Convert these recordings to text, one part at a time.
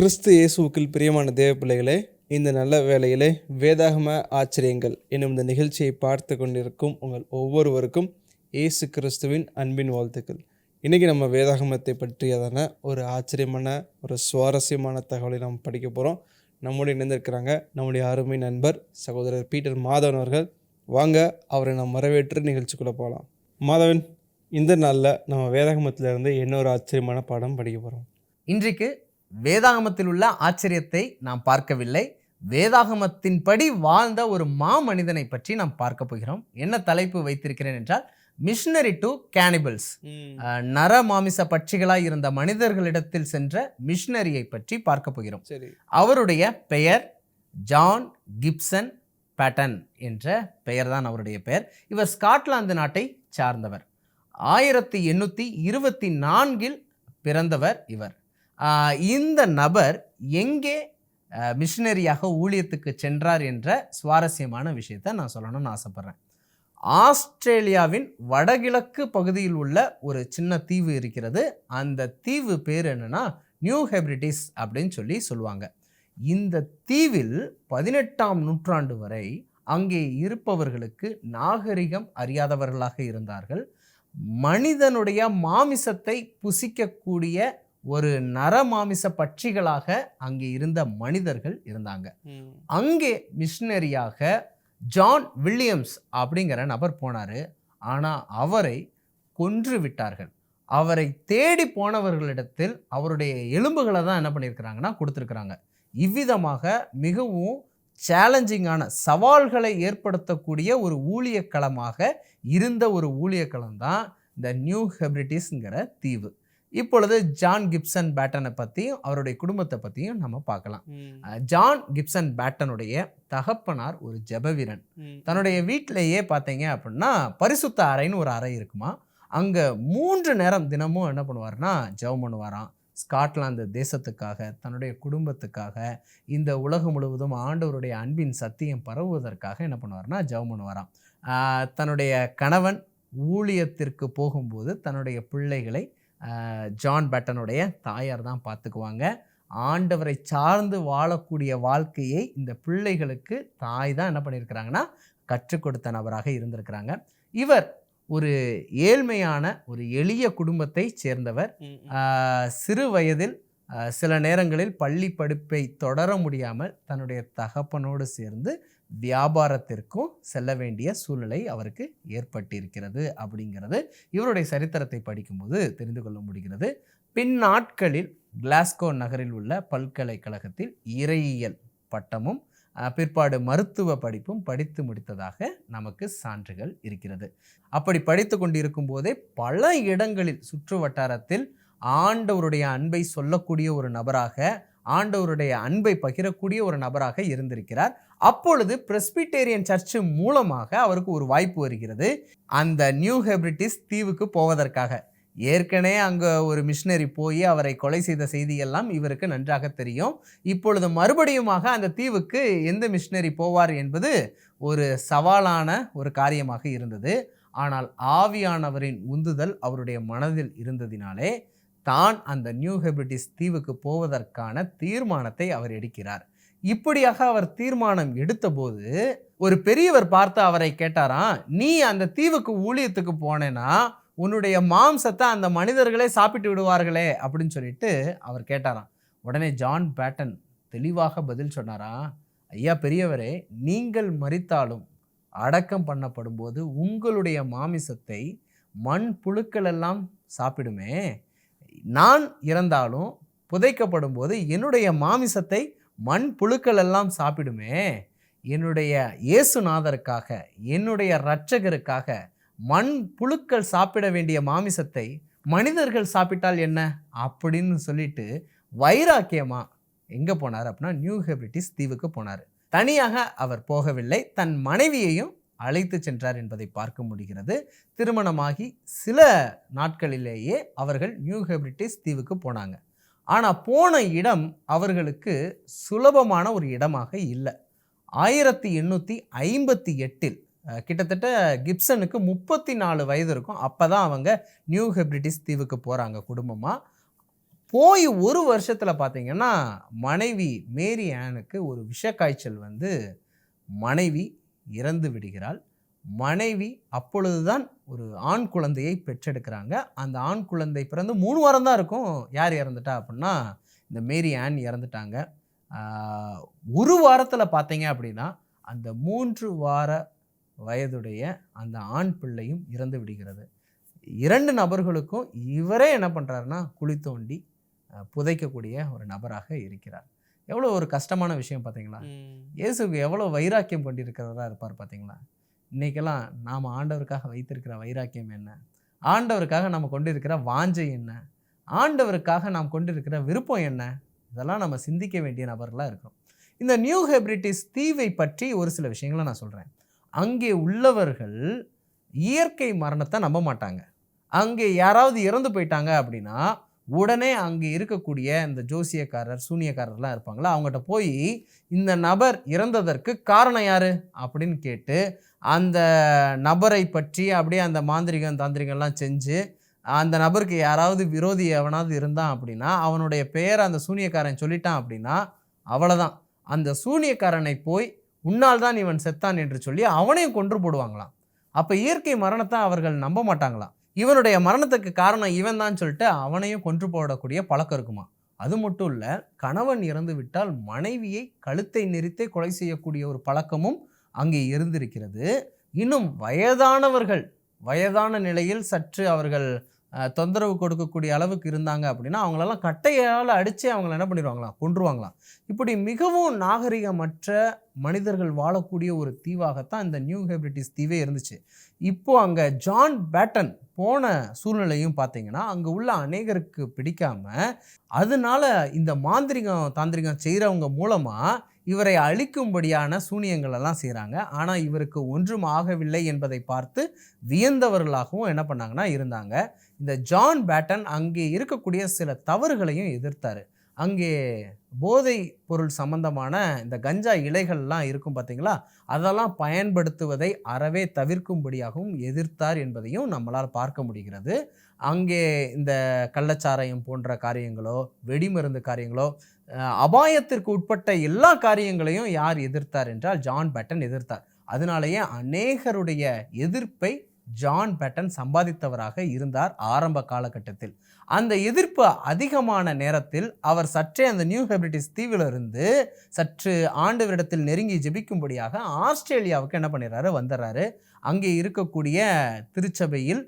கிறிஸ்து இயேசுவுக்குள் பிரியமான தேவ பிள்ளைகளே இந்த நல்ல வேளையிலே வேதாகம ஆச்சரியங்கள் என்னும் இந்த நிகழ்ச்சியை பார்த்து கொண்டிருக்கும் உங்கள் ஒவ்வொருவருக்கும் இயேசு கிறிஸ்துவின் அன்பின் வாழ்த்துக்கள். இன்றைக்கி நம்ம வேதாகமத்தை பற்றியதான ஒரு ஆச்சரியமான ஒரு சுவாரஸ்யமான தகவலை நாம் படிக்க போகிறோம் நம்முடைய இணைந்திருக்கிறாங்க நம்முடைய அருமை நண்பர் சகோதரர் பீட்டர் மாதவன் அவர்கள். வாங்க அவரை நாம் வரவேற்று நிகழ்ச்சிக்குள்ளே போகலாம். மாதவன் இந்த நாளில் நம்ம வேதாகமத்திலிருந்து இன்னொரு ஆச்சரியமான பாடம் படிக்க போகிறோம் இன்றைக்கு வேதாகமத்தில் உள்ள ஆச்சரியத்தை நாம் பார்க்கவில்லை. வேதாகமத்தின்படி வாழ்ந்த ஒரு மாமனிதனை பற்றி நாம் பார்க்க போகிறோம். என்ன தலைப்பு வைத்திருக்கிறேன் என்றால் மிஷனரி டு கேனிபிள்ஸ் நர மாமிச பட்சிகளாய் இருந்த மனிதர்களிடத்தில் சென்ற மிஷனரியை பற்றி பார்க்க போகிறோம். அவருடைய பெயர் ஜான் கிப்சன் பேட்டன் என்ற பெயர்தான் அவருடைய பெயர். இவர் ஸ்காட்லாந்து நாட்டை சார்ந்தவர். ஆயிரத்தி எண்ணூற்றி இருபத்தி நான்கில் பிறந்தவர் இவர். இந்த நபர் எங்கே மிஷினரியாக ஊழியத்துக்கு சென்றார் என்ற சுவாரஸ்யமான விஷயத்தை நான் சொல்லணும்னு ஆசைப்பட்றேன். ஆஸ்திரேலியாவின் வடகிழக்கு பகுதியில் உள்ள ஒரு சின்ன தீவு இருக்கிறது. அந்த தீவு பேர் என்னென்னா நியூ ஹெப்ரிட்டிஸ் அப்படின்னு சொல்லி சொல்லுவாங்க. இந்த தீவில் பதினெட்டாம் நூற்றாண்டு வரை அங்கே இருப்பவர்களுக்கு நாகரிகம் அறியாதவர்களாக இருந்தார்கள். மனிதனுடைய மாமிசத்தை புசிக்கக்கூடிய ஒரு நரமாமிச பட்சிகளாக அங்கே இருந்த மனிதர்கள் இருந்தாங்க. அங்கே மிஷினரியாக ஜான் வில்லியம்ஸ் அப்படிங்கிற நபர் போனார். ஆனால் அவரை கொன்று விட்டார்கள். அவரை தேடி போனவர்களிடத்தில் அவருடைய எலும்புகளை தான் என்ன பண்ணியிருக்கிறாங்கன்னா கொடுத்துருக்குறாங்க. இவ்விதமாக மிகவும் சேலஞ்சிங்கான சவால்களை ஏற்படுத்தக்கூடிய ஒரு ஊழியக்களமாக இருந்த ஒரு ஊழியக்களம் தான் இந்த நியூ ஹெப்ரிட்டிஸ்ங்கிற தீவு. இப்பொழுது ஜான் கிப்சன் பேட்டனை பற்றியும் அவருடைய குடும்பத்தை பற்றியும் நம்ம பார்க்கலாம். ஜான் கிப்சன் பேட்டனுடைய தகப்பனார் ஒரு ஜெபவீரன். தன்னுடைய வீட்டிலேயே பார்த்தீங்க அப்படின்னா பரிசுத்த அறைன்னு ஒரு அறை இருக்குமா? அங்கே மூன்று நேரம் தினமும் என்ன பண்ணுவார்னா ஜெபம் பண்ணுவாராம். ஸ்காட்லாந்து தேசத்துக்காக தன்னுடைய குடும்பத்துக்காக இந்த உலகம் முழுவதும் ஆண்டவருடைய அன்பின் சத்தியம் பரவுவதற்காக என்ன பண்ணுவார்னா ஜெபம் பண்ணுவாராம். தன்னுடைய கணவன் ஊழியத்திற்கு போகும்போது தன்னுடைய பிள்ளைகளை ஜான் பேட்டனுடைய தாயார் தான் பார்த்துக்குவாங்க. ஆண்டவரை சார்ந்து வாழக்கூடிய வாழ்க்கையை இந்த பிள்ளைகளுக்கு தாய் தான் என்ன பண்ணியிருக்கிறாங்கன்னா கற்றுக் கொடுத்த நபராக இருந்திருக்கிறாங்க. இவர் ஒரு ஏழ்மையான ஒரு எளிய குடும்பத்தை சேர்ந்தவர். சிறு வயதில் சில நேரங்களில் பள்ளி படிப்பை தொடர முடியாமல் தன்னுடைய தகப்பனோடு சேர்ந்து வியாபாரத்திற்கும் செல்ல வேண்டிய சூழ்நிலை அவருக்கு ஏற்பட்டிருக்கிறது அப்படிங்கிறது இவருடைய சரித்திரத்தை படிக்கும்போது தெரிந்து கொள்ள முடிகிறது. பின் நாட்களில் கிளாஸ்கோ நகரில் உள்ள பல்கலைக்கழகத்தில் இறையியல் பட்டமும் பிற்பாடு மருத்துவ படிப்பும் படித்து முடித்ததாக நமக்கு சான்றுகள் இருக்கிறது. அப்படி படித்து கொண்டிருக்கும் போதே பல இடங்களில் சுற்று வட்டாரத்தில் ஆண்டவருடைய அன்பை சொல்லக்கூடிய ஒரு நபராக ஆண்டவருடைய அன்பை பகிரக்கூடிய ஒரு நபராக இருந்திருக்கிறார். அப்பொழுது பிரஸ்பிட்டேரியன் சர்ச்சு மூலமாக அவருக்கு ஒரு வாய்ப்பு வருகிறது. அந்த நியூ ஹெபிரிட்டிஸ் தீவுக்கு போவதற்காக. ஏற்கனவே அங்கே ஒரு மிஷினரி போய் அவரை கொலை செய்த செய்தியெல்லாம் இவருக்கு நன்றாக தெரியும். இப்பொழுது மறுபடியுமாக அந்த தீவுக்கு எந்த மிஷினரி போவார் என்பது ஒரு சவாலான ஒரு காரியமாக இருந்தது. ஆனால் ஆவியானவரின் உந்துதல் அவருடைய மனதில் இருந்ததினாலே தான் அந்த நியூ ஹெபிரிட்டிஸ் தீவுக்கு போவதற்கான தீர்மானத்தை அவர் எடுக்கிறார். இப்படியாக அவர் தீர்மானம் எடுத்தபோது ஒரு பெரியவர் பார்த்து அவரை கேட்டாராம் நீ அந்த தீவுக்கு ஊழியத்துக்கு போனேன்னா உன்னுடைய மாம்சத்தை அந்த மனிதர்களே சாப்பிட்டு விடுவார்களே அப்படின்னு சொல்லிட்டு அவர் கேட்டாராம். உடனே ஜான் பேட்டன் தெளிவாக பதில் சொன்னாராம் ஐயா பெரியவரே நீங்கள் மறித்தாலும் அடக்கம் பண்ணப்படும் போது உங்களுடைய மாமிசத்தை மண் புழுக்கள் எல்லாம் சாப்பிடுமே நான் இறந்தாலும் புதைக்கப்படும் போது என்னுடைய மாமிசத்தை மண் புழுக்கள் எல்லாம் சாப்பிடுமே. என்னுடைய இயேசுநாதருக்காக என்னுடைய இரட்சகருக்காக மண் புழுக்கள் சாப்பிட வேண்டிய மாமிசத்தை மனிதர்கள் சாப்பிட்டால் என்ன? அப்படின்னு சொல்லிட்டு வைராக்கியமா எங்கே போனார் அப்படின்னா நியூ ஹெபிரிட்டிஸ் தீவுக்கு போனார். தனியாக அவர் போகவில்லை. தன் மனைவியையும் அழைத்து சென்றார் என்பதை பார்க்க முடிகிறது. திருமணமாகி சில நாட்களிலேயே அவர்கள் நியூ ஹெப்ரிட்டிஸ் தீவுக்கு போனாங்க. ஆனால் போன இடம் அவர்களுக்கு சுலபமான ஒரு இடமாக இல்லை. ஆயிரத்தி எண்ணூற்றி ஐம்பத்தி எட்டில் கிட்டத்தட்ட கிப்சனுக்கு முப்பத்தி நாலு வயது இருக்கும். அப்போ தான் அவங்க நியூ ஹெப்ரிட்டிஸ் தீவுக்கு போகிறாங்க குடும்பமாக போய் ஒரு வருஷத்தில் பார்த்திங்கன்னா மனைவி மேரி ஆனுக்கு ஒரு விஷக்காய்ச்சல் வந்து மனைவி இறந்து விடுகிறாள். மனைவி அப்பொழுதுதான் ஒரு ஆண் குழந்தையை பெற்றெடுக்கிறாங்க. அந்த ஆண் குழந்தை பிறந்து மூணு வாரம் தான் இருக்கும். யார் இறந்துட்டா அப்படின்னா இந்த மேரி ஆன் இறந்துட்டாங்க. ஒரு வாரத்தில் பார்த்தீங்க அப்படின்னா அந்த மூன்று வார வயதுடைய அந்த ஆண் பிள்ளையும் இறந்து விடுகிறது. இரண்டு நபர்களுக்கும் இவரே என்ன பண்ணுறாருன்னா குழி தோண்டி புதைக்கக்கூடிய ஒரு நபராக இருக்கிறார். எவ்வளோ ஒரு கஷ்டமான விஷயம் பார்த்தீங்களா? இயேசுக்கு எவ்வளோ வைராக்கியம் கொண்டிருக்கிறவரா இருப்பார் பார்த்தீங்களா? இன்னைக்கெல்லாம் நாம் ஆண்டவருக்காக வைத்திருக்கிற வைராக்கியம் என்ன? ஆண்டவருக்காக நம்ம கொண்டிருக்கிற வாஞ்சை என்ன? ஆண்டவருக்காக நாம் கொண்டிருக்கிற விருப்பம் என்ன? இதெல்லாம் நம்ம சிந்திக்க வேண்டிய நபர்களாக இருக்கிறோம். இந்த நியூ ஹெப்ரிட்டிஸ் தீவை பற்றி ஒரு சில விஷயங்களை நான் சொல்கிறேன் அங்கே உள்ளவர்கள் இயற்கை மரணத்தை நம்ப மாட்டாங்க. அங்கே யாராவது இறந்து போயிட்டாங்க அப்படின்னா உடனே அங்கே இருக்கக்கூடிய இந்த ஜோசியக்காரர் சூனியக்காரர்லாம் இருப்பாங்களா? அவங்ககிட்ட போய் இந்த நபர் இறந்ததற்கு காரணம் யார்? அப்படின்னு கேட்டு அந்த நபரை பற்றி அப்படியே அந்த மாந்திரிகம் தாந்திரிகம்லாம் செஞ்சு அந்த நபருக்கு யாராவது விரோதி எவனாவது இருந்தான் அப்படின்னா அவனுடைய பெயரை அந்த சூனியக்காரன் சொல்லிட்டான் அப்படின்னா அவ்வளோதான் அந்த சூனியக்காரனை போய் உன்னால் தான் இவன் செத்தான் என்று சொல்லி அவனையும் கொன்று போடுவாங்களாம். அப்போ இயற்கை மரணத்தை அவர்கள் நம்ப மாட்டாங்களாம். இவனுடைய மரணத்துக்கு காரணம் இவன் தான் சொல்லிட்டு அவனையும் கொன்று போடக்கூடிய பழக்கம் இருக்குமா? அது மட்டும் இல்லை கணவன் இறந்து விட்டால் மனைவியை கழுத்தை நெரித்தே கொலை செய்யக்கூடிய ஒரு பழக்கமும் அங்கே இருந்திருக்கிறது. இன்னும் வயதானவர்கள் வயதான நிலையில் சற்று அவர்கள் தொந்தரவு கொடுக்கக்கூடிய அளவுக்கு இருந்தாங்க அப்படின்னா அவங்களெல்லாம் கட்டையால் அடித்து அவங்கள என்ன பண்ணிடுவாங்களாம்? கொன்றுவாங்களாம். இப்படி மிகவும் நாகரிகமற்ற மனிதர்கள் வாழக்கூடிய ஒரு தீவாகத்தான் இந்த நியூ ஹெப்ரிட்டிஸ் தீவே இருந்துச்சு. இப்போது அங்கே ஜான் பேட்டன் போன சூழ்நிலையும் பார்த்தீங்கன்னா அங்கே உள்ள அநேகருக்கு பிடிக்காம அதனால இந்த மாந்திரிகம் தாந்திரிகம் செய்கிறவங்க மூலமாக இவரை அழிக்கும்படியான சூனியங்கள் எல்லாம் செய்கிறாங்க ஆனால் இவருக்கு ஒன்றும் ஆகவில்லை என்பதை பார்த்து வியந்தவர்களாகவும் என்ன பண்ணாங்கன்னா இருந்தாங்க. இந்த ஜான் பேட்டன் அங்கே இருக்கக்கூடிய சில தவறுகளையும் எதிர்த்தார். அங்கே போதை பொருள் சம்பந்தமான இந்த கஞ்சா இலைகள்லாம் இருக்கும் பார்த்தீங்களா? அதெல்லாம் பயன்படுத்துவதை அறவே தவிர்க்கும்படியாகவும் எதிர்த்தார் என்பதையும் நம்மளால் பார்க்க முடிகிறது. அங்கே இந்த கள்ளச்சாராயம் போன்ற காரியங்களோ வெடிமருந்து காரியங்களோ அபாயத்திற்கு உட்பட்ட எல்லா காரியங்களையும் யார் எதிர்த்தார் என்றால் ஜான் பேட்டன் எதிர்த்தார். அதனாலேயே அநேகருடைய எதிர்ப்பை ஜான் பேட்டன் சம்பாதித்தவராக இருந்தார் ஆரம்ப காலகட்டத்தில். அந்த எதிர்ப்பு அதிகமான நேரத்தில் அவர் சற்றே அந்த நியூ ஹெப்ரிட்டிஸ் தீவிலிருந்து சற்று ஆண்டவரிடத்தில் நெருங்கி ஜெபிக்கும்படியாக ஆஸ்திரேலியாவுக்கு என்ன பண்ணிடுறாரு? வந்துடுறாரு. அங்கே இருக்கக்கூடிய திருச்சபையில்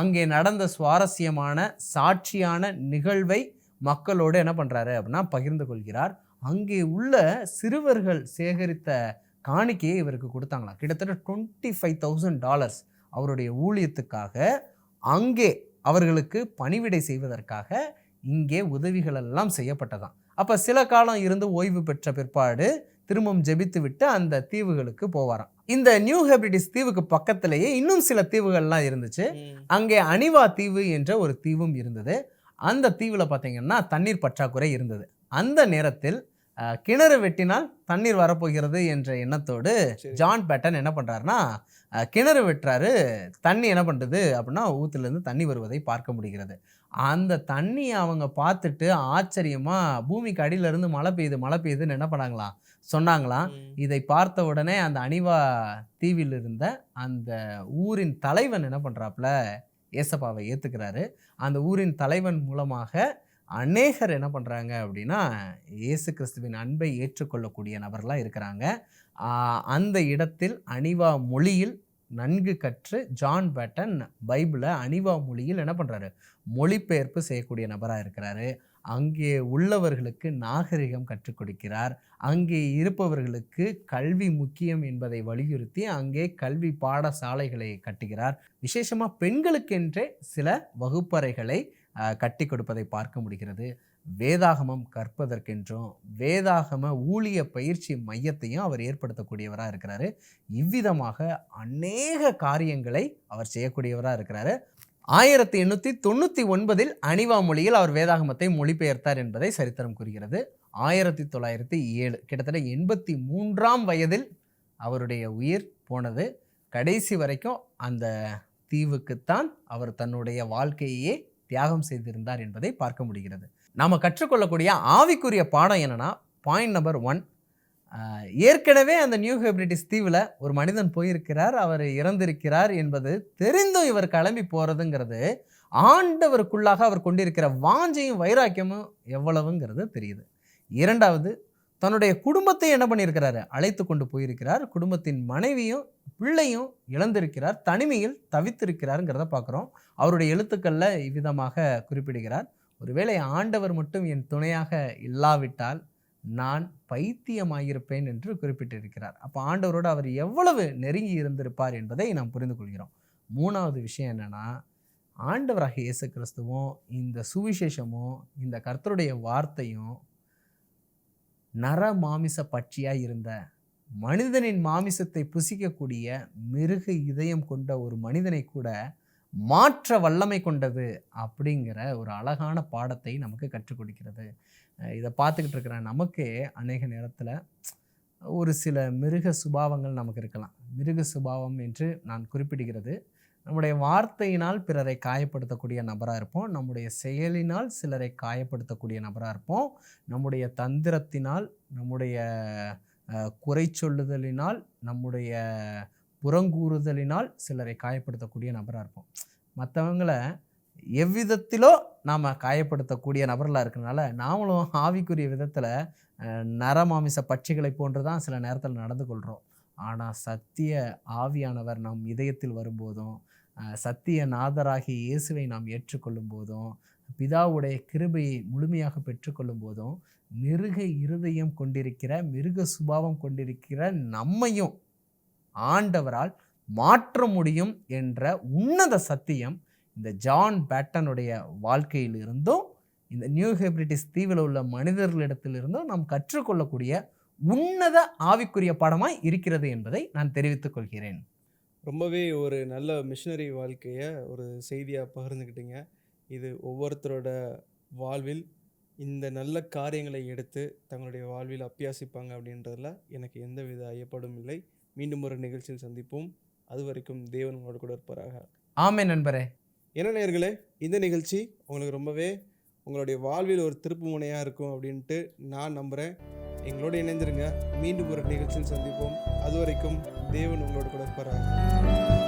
அங்கே நடந்த சுவாரஸ்யமான சாட்சியான நிகழ்வை மக்களோடு என்ன பண்ணுறாரு அப்படின்னா பகிர்ந்து கொள்கிறார். அங்கே உள்ள சிறுவர்கள் சேகரித்த காணிக்கையை இவருக்கு கொடுத்தாங்களாம். கிட்டத்தட்ட டுவெண்ட்டி ஃபைவ் தௌசண்ட் டாலர்ஸ் அவருடைய ஊழியத்துக்காக அங்கே அவர்களுக்கு பணிவிடை செய்வதற்காக இங்கே உதவிகள் எல்லாம் செய்யப்பட்டதாம். அப்போ சில காலம் இருந்து ஓய்வு பெற்ற பிற்பாடு திரும்பவும் ஜெபித்து விட்டு அந்த தீவுகளுக்கு போவாராம். இந்த நியூ ஹெப்ரிட்டிஸ் தீவுக்கு பக்கத்திலேயே இன்னும் சில தீவுகள்லாம் இருந்துச்சு. அங்கே அனிவா தீவு என்ற ஒரு தீவும் இருந்தது. அந்த தீவில் பார்த்தீங்கன்னா தண்ணீர் பற்றாக்குறை இருந்தது. அந்த நேரத்தில் கிணறு வெட்டினால் தண்ணீர் வரப்போகிறது என்ற எண்ணத்தோடு. ஜான் பேட்டன் என்ன பண்ணுறாருன்னா கிணறு வெட்டுறாரு. தண்ணி என்ன பண்ணுறது அப்படின்னா ஊத்துலேருந்து தண்ணி வருவதை பார்க்க முடிகிறது. அந்த தண்ணியை அவங்க பார்த்துட்டு ஆச்சரியமாக பூமிக்கு அடியிலேருந்து மழை பெய்யுது மழை பெய்யுதுன்னு என்ன பண்ணாங்களாம்? சொன்னாங்களாம். இதை பார்த்த உடனே அந்த அனிவா தீவில் இருந்த அந்த ஊரின் தலைவன் என்ன பண்ணுறாப்புல ஏசப்பாவை ஏற்றுக்கிறாரு அந்த ஊரின் தலைவன் மூலமாக அநேகர் என்ன பண்ணுறாங்க அப்படின்னா இயேசு கிறிஸ்துவின் அன்பை ஏற்றுக்கொள்ளக்கூடிய நபர்களாக இருக்கிறாங்க. அந்த இடத்தில் அனிவா மொழியில் நன்கு கற்று ஜான் பேட்டன் பைபிளை அனிவா மொழியில் என்ன பண்ணுறாரு மொழிபெயர்ப்பு செய்யக்கூடிய நபராக இருக்கிறாரு. அங்கே உள்ளவர்களுக்கு நாகரிகம் கற்றுக் கொடுக்கிறார். அங்கே இருப்பவர்களுக்கு கல்வி முக்கியம் என்பதை வலியுறுத்தி அங்கே கல்வி பாடசாலைகளை கட்டுகிறார். விசேஷமாக பெண்களுக்கென்றே சில வகுப்பறைகளை கட்டி கொடுப்பதை பார்க்க முடிகிறது. வேதாகமம் கற்பதற்கென்றும் வேதாகம ஊழிய பயிற்சி மையத்தையும் அவர் ஏற்படுத்தக்கூடியவராக இருக்கிறாரு. இவ்விதமாக அநேக காரியங்களை அவர் செய்யக்கூடியவராக இருக்கிறாரு. ஆயிரத்தி எண்ணூற்றி தொண்ணூற்றி ஒன்பதில் அனிவா மொழியில் அவர் வேதாகமத்தை மொழிபெயர்த்தார் என்பதை சரித்திரம் கூறுகிறது. ஆயிரத்தி தொள்ளாயிரத்தி ஏழு கிட்டத்தட்ட எண்பத்தி மூன்றாம் வயதில் அவருடைய உயிர் போனது. கடைசி வரைக்கும் அந்த தீவுக்குத்தான் அவர் தன்னுடைய வாழ்க்கையே தியாகம் செய்திருந்தார் என்பதை பார்க்க முடிகிறது. நாம் கற்றுக்கொள்ளக்கூடிய ஆவிக்குரிய பாடம் என்னென்னா பாயிண்ட் நம்பர் ஒன் ஏற்கனவே அந்த நியூ ஹெபிரிட்டிஸ் தீவில் ஒரு மனிதன் போயிருக்கிறார் அவர் இறந்திருக்கிறார் என்பது தெரிந்தும் இவர் கிளம்பி போகிறதுங்கிறது ஆண்டவருக்குள்ளாக அவர் கொண்டிருக்கிற வாஞ்சையும் வைராக்கியமும் எவ்வளவுங்கிறது தெரியுது. இரண்டாவது தன்னுடைய குடும்பத்தை என்ன பண்ணியிருக்கிறாரு? அழைத்து கொண்டு போயிருக்கிறார். குடும்பத்தின் மனைவியும் பிள்ளையும் இழந்திருக்கிறார். தனிமையில் தவித்திருக்கிறாருங்கிறத பார்க்குறோம். அவருடைய எழுத்துக்களில் இவ்விதமாக குறிப்பிடுகிறார். ஒருவேளை ஆண்டவர் மட்டும் என் துணையாக இல்லாவிட்டால் நான் பைத்தியமாயிருப்பேன் என்று குறிப்பிட்டிருக்கிறார். அப்போ ஆண்டவரோடு அவர் எவ்வளவு நெருங்கி இருந்திருப்பார் என்பதை நாம் புரிந்து கொள்கிறோம். மூணாவது விஷயம் என்னென்னா ஆண்டவராக இயேசு கிறிஸ்துவும் இந்த சுவிசேஷமும் இந்த கர்த்தருடைய வார்த்தையும் நர மாமிச பட்சியாக இருந்த மனிதனின் மாமிசத்தை புசிக்கக்கூடிய மிருக இதயம் கொண்ட ஒரு மனிதனை கூட மாற்ற வல்லமை கொண்டது அப்படிங்கிற ஒரு அழகான பாடத்தை நமக்கு கற்றுக் கொடுக்கிறது. இதை பார்த்துக்கிட்டு இருக்கிற நமக்கே அநேக நேரத்தில் ஒரு சில மிருக சுபாவங்கள் நமக்கு இருக்கலாம். மிருக சுபாவம் என்று நான் குறிப்பிடுகிறது. நம்முடைய வார்த்தையினால் பிறரை காயப்படுத்தக்கூடிய நபராக இருப்போம். நம்முடைய செயலினால் சிலரை காயப்படுத்தக்கூடிய நபராக இருப்போம். நம்முடைய தந்திரத்தினால் நம்முடைய குறை சொல்லுதலினால் நம்முடைய புறங்கூறுதலினால் சிலரை காயப்படுத்தக்கூடிய நபராக இருப்போம். மற்றவங்களை எவ்விதத்திலோ நாம் காயப்படுத்தக்கூடிய நபர்களாக இருக்கிறனால நாமளும் ஆவிக்குரிய விதத்தில் நரமாமிச பட்சிகளை போன்று தான் சில நேரத்தில் நடந்து கொள்கிறோம் ஆனால் சத்திய ஆவியானவர் நம் இதயத்தில் வரும்போதும் சத்திய நாதராகிய இயேசுவை நாம் ஏற்றுக்கொள்ளும் போதும் பிதாவுடைய கிருபையை முழுமையாக பெற்றுக்கொள்ளும் போதும் மிருக இருதயம் கொண்டிருக்கிற மிருக சுபாவம் கொண்டிருக்கிற நம்மையும் ஆண்டவரால் மாற்ற முடியும் என்ற உன்னத சத்தியம் இந்த ஜான் பேட்டனுடைய வாழ்க்கையில் இருந்தும் இந்த நியூ ஹெபிரிட்டிஸ் தீவில் உள்ள மனிதர்களிடத்திலிருந்தும் நாம் கற்றுக்கொள்ளக்கூடிய உன்னத ஆவிக்குரிய பாடமாய் இருக்கிறது என்பதை நான் தெரிவித்துக் கொள்கிறேன். ரொம்பவே ஒரு நல்ல மிஷினரி வாழ்க்கையை ஒரு செய்தியாக பகிர்ந்துக்கிட்டீங்க இது ஒவ்வொருத்தரோட வாழ்வில் இந்த நல்ல காரியங்களை எடுத்து தங்களுடைய வாழ்வில் அப்பியாசிப்பாங்க அப்படின்றதுல எனக்கு எந்தவித ஐயப்படும் இல்லை. மீண்டும் ஒரு நிகழ்ச்சியில் சந்திப்போம். அது வரைக்கும் தேவன் உங்களோட கூட இருப்பாராக. ஆமே நண்பரே. என்ன நேயர்களே இந்த நிகழ்ச்சி உங்களுக்கு ரொம்பவே உங்களுடைய வாழ்வில் ஒரு திருப்பு முனையாக இருக்கும் அப்படின்ட்டு நான் நம்புகிறேன் எங்களோட இணைந்திருங்க. மீண்டும் ஒரு நிகழ்ச்சியில் சந்திப்போம். அது வரைக்கும் தேவன் உங்களோட கூட இருப்பாராக.